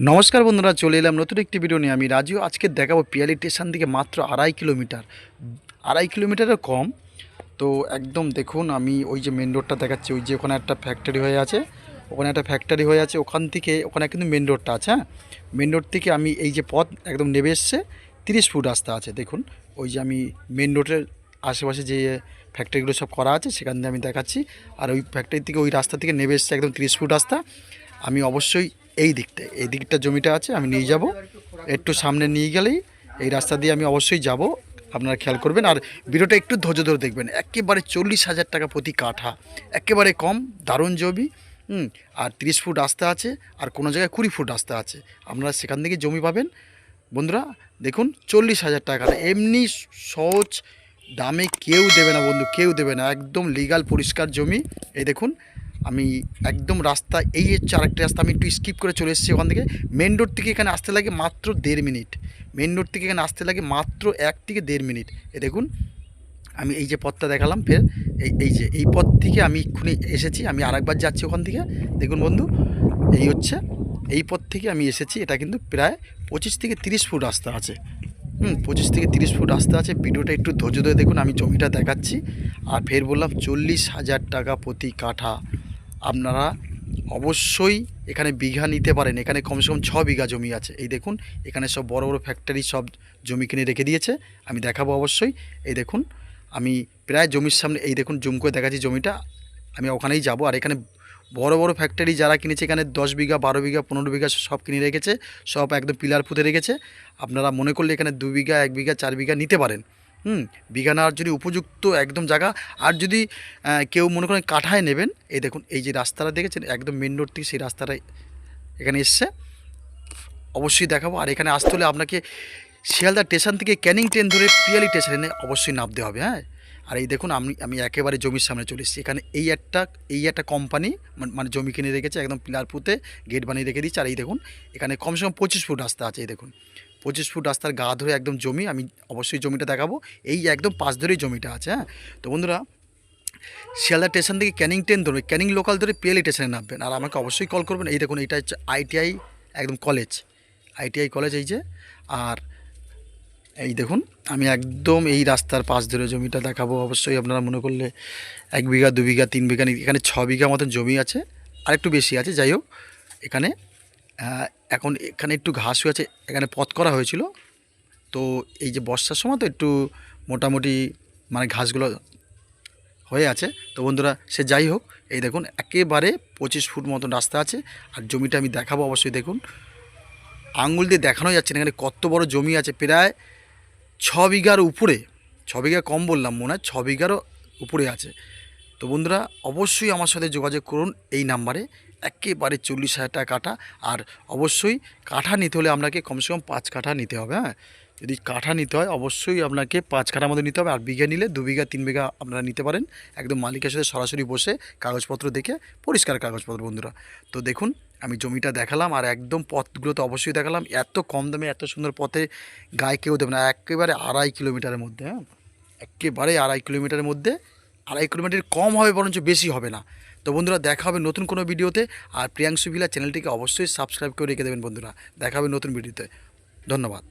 নমস্কার বন্ধুরা, চলে এলাম নতুন একটি ভিডিও নিয়ে। আমি রাজু, আজকে দেখাবো পিয়ালি স্টেশন থেকে মাত্র আড়াই কিলোমিটার। আড়াই কিলোমিটারের কম। তো একদম দেখুন, আমি ওই যে মেন রোডটা দেখাচ্ছি, ওই যে ওখানে একটা ফ্যাক্টরি হয়ে আছে। ওখানে একটা ফ্যাক্টরি হয়ে আছে, ওখান থেকে ওখানে কিন্তু মেন রোডটা আছে হ্যাঁ? মেন রোড থেকে আমি এই যে পথ একদম নেবে এসছে, তিরিশ ফুট রাস্তা আছে, দেখুন। ওই যে আমি মেন রোডের আশেপাশে যে ফ্যাক্টরিগুলো সব করা আছে, সেখান দিয়ে আমি দেখাচ্ছি। আর ওই ফ্যাক্টরি থেকে ওই রাস্তা থেকে নেবে এসছে একদম তিরিশ ফুট রাস্তা। আমি অবশ্যই এই দিকটা এই দিকটা জমিটা আছে, আমি নিয়ে যাব। একটু সামনে নিয়ে গেলেই এই রাস্তা দিয়ে আমি অবশ্যই যাব। আপনারা খেয়াল করবেন। আর ভিডিওটা একটু ধৈর্য ধরে দেখবেন। একেবারে চল্লিশ হাজার টাকা প্রতি কাঠা। একেবারে কম, দারুণ জমি, হুম, আর তিরিশ ফুট রাস্তা আছে, আর কোনো জায়গায় কুড়ি ফুট রাস্তা আছে। আপনারা সেখান থেকে জমি পাবেন। বন্ধুরা, দেখুন, চল্লিশ হাজার টাকা এমনি সহজ দামে কেউ দেবে না বন্ধু, কেউ দেবে না। একদম লিগাল পরিষ্কার জমি। এই দেখুন আমি একদম রাস্তা এই হচ্ছে আরেকটা রাস্তা আমি একটু স্কিপ করে চলে এসেছি ওখান থেকে। মেন রোড থেকে এখানে আসতে লাগে মাত্র দেড় মিনিট মেন রোড থেকে এখানে আসতে লাগে মাত্র এক থেকে দেড় মিনিট এ দেখুন, আমি এই যে পথটা দেখালাম, ফের এই এই যে, এই পথ থেকে আমি এক্ষুনি এসেছি, আমি আরেকবার যাচ্ছি ওখান থেকে। দেখুন বন্ধু, এই হচ্ছে, এই পথ থেকে আমি এসেছি, এটা কিন্তু প্রায় পঁচিশ থেকে তিরিশ ফুট রাস্তা আছে। হুম, পঁচিশ থেকে তিরিশ ফুট রাস্তা আছে। ভিডিওটা একটু ধৈর্য ধরে দেখুন, আমি জমিটা দেখাচ্ছি। আর ফের বললাম চল্লিশ হাজার টাকা প্রতি কাঠা। আপনারা অবশ্যই এখানে বিঘা নিতে পারেন। এখানে কমসে কম ছ বিঘা জমি আছে। এই দেখুন, এখানে সব বড় বড় ফ্যাক্টরি সব জমি কিনে রেখে দিয়েছে। আমি দেখাবো অবশ্যই। এই দেখুন, আমি প্রায় জমির সামনে, এই দেখুন, জুম করে দেখাচ্ছি জমিটা। আমি ওখানেই যাব। আর এখানে বড় বড় ফ্যাক্টরি যারা কিনেছে, এখানে দশ বিঘা, বারো বিঘা, পনেরো বিঘা সব কিনে রেখেছে। সব একদম পিলার পুঁতে রেখেছে। আপনারা মনে করলে এখানে দু বিঘা, এক বিঘা, চার বিঘা নিতে পারেন। হুম বিঘা নেওয়ার যদি উপযুক্ত একদম জায়গা, আর যদি কেউ মনে করেন কাঠায় নেবেন, এই দেখুন, এই যে রাস্তাটা দেখেছেন, একদম মেন রোড থেকে সেই রাস্তাটা এখানে এসছে। অবশ্যই দেখাবো, আর এখানে আসতে হলে আপনাকে শিয়ালদা স্টেশন থেকে ক্যানিং ট্রেন ধরে পিয়ালি স্টেশনে অবশ্যই নামতে হবে হ্যাঁ? আর এই দেখুন, আমি আমি একেবারে জমির সামনে চলে এসেছি। এখানে এই একটা এই একটা কোম্পানি মানে জমি কিনে রেখেছে, একদম পিলার পুঁতে গেট বানিয়ে রেখে দিচ্ছে আর এই দেখুন, এখানে কমসে কম পঁচিশ ফুট রাস্তা আছে, এই দেখুন। পঁচিশ ফুট রাস্তার গা ধরে একদম জমি, আমি অবশ্যই জমিটা দেখাবো। এই একদম পাশ ধরেই জমিটা আছে হ্যাঁ? তো বন্ধুরা, শিয়ালদা স্টেশন থেকে ক্যানিং ট্রেন ধরবে, ক্যানিং লোকাল ধরে পিএলই স্টেশনে নামবেন। আর আমাকে অবশ্যই কল করবেন, এই দেখুন, এইটা হচ্ছে আইটিআই একদম কলেজ আইটিআই কলেজ এই যে। আর এই দেখুন, আমি একদম এই রাস্তার পাশ ধরে জমিটা দেখাবো, অবশ্যই আপনারা মনে করলে এক বিঘা, দু বিঘা, তিন বিঘা, এখানে ছ বিঘা মতন জমি আছে আর একটু বেশি আছে, যাই হোক, এখানে এখন এখানে একটু ঘাস হয়ে আছে এখানে পথ করা হয়েছিল। তো এই যে বর্ষার সময় তো একটু মোটামুটি মানে ঘাসগুলো হয়ে আছে। তো বন্ধুরা, সে যাই হোক, এই দেখুন, একেবারে পঁচিশ ফুট মতন রাস্তা আছে। আর জমিটা আমি দেখাবো, অবশ্যই দেখুন। আঙুল দিয়ে দেখানো যাচ্ছে না, এখানে কত বড় জমি আছে। প্রায় ছ বিঘার উপরে, ছ বিঘা কম বললাম মনে হয়, ছ বিঘারও উপরে আছে। তো বন্ধুরা, অবশ্যই আমার সাথে যোগাযোগ করুন এই নাম্বারে। একেবারে চল্লিশ হাজার টাকা কাঠা আর অবশ্যই কাঠা নিতে হলে আপনাকে কমসে কম পাঁচ কাঠা নিতে হবে হ্যাঁ? যদি কাঠা নিতে হয়, অবশ্যই আপনাকে পাঁচ কাঠার মধ্যে নিতে হবে। আর বিঘা নিলে দু বিঘা, তিন বিঘা আপনারা নিতে পারেন। একদম মালিকের সাথে সরাসরি বসে কাগজপত্র দেখে পরিষ্কার কাগজপত্র, বন্ধুরা। তো দেখুন, আমি জমিটা দেখালাম আর একদম পথগুলো তো অবশ্যই দেখালাম। এত কম দামে, এত সুন্দর পথে গায়ে কেউ দেবে না। একেবারে আড়াই কিলোমিটারের মধ্যে হ্যাঁ? একেবারে আড়াই কিলোমিটারের মধ্যে, আড়াই কিলোমিটার কম হবে, বরঞ্চ বেশি হবে না। তো বন্ধুরা, দেখা হবে নতুন কোনো ভিডিওতে। আর প্রিয়াংশু ভিলা চ্যানেলটিকে অবশ্যই সাবস্ক্রাইব করে রেখে দেবেন বন্ধুরা। দেখা হবে নতুন ভিডিওতে। ধন্যবাদ।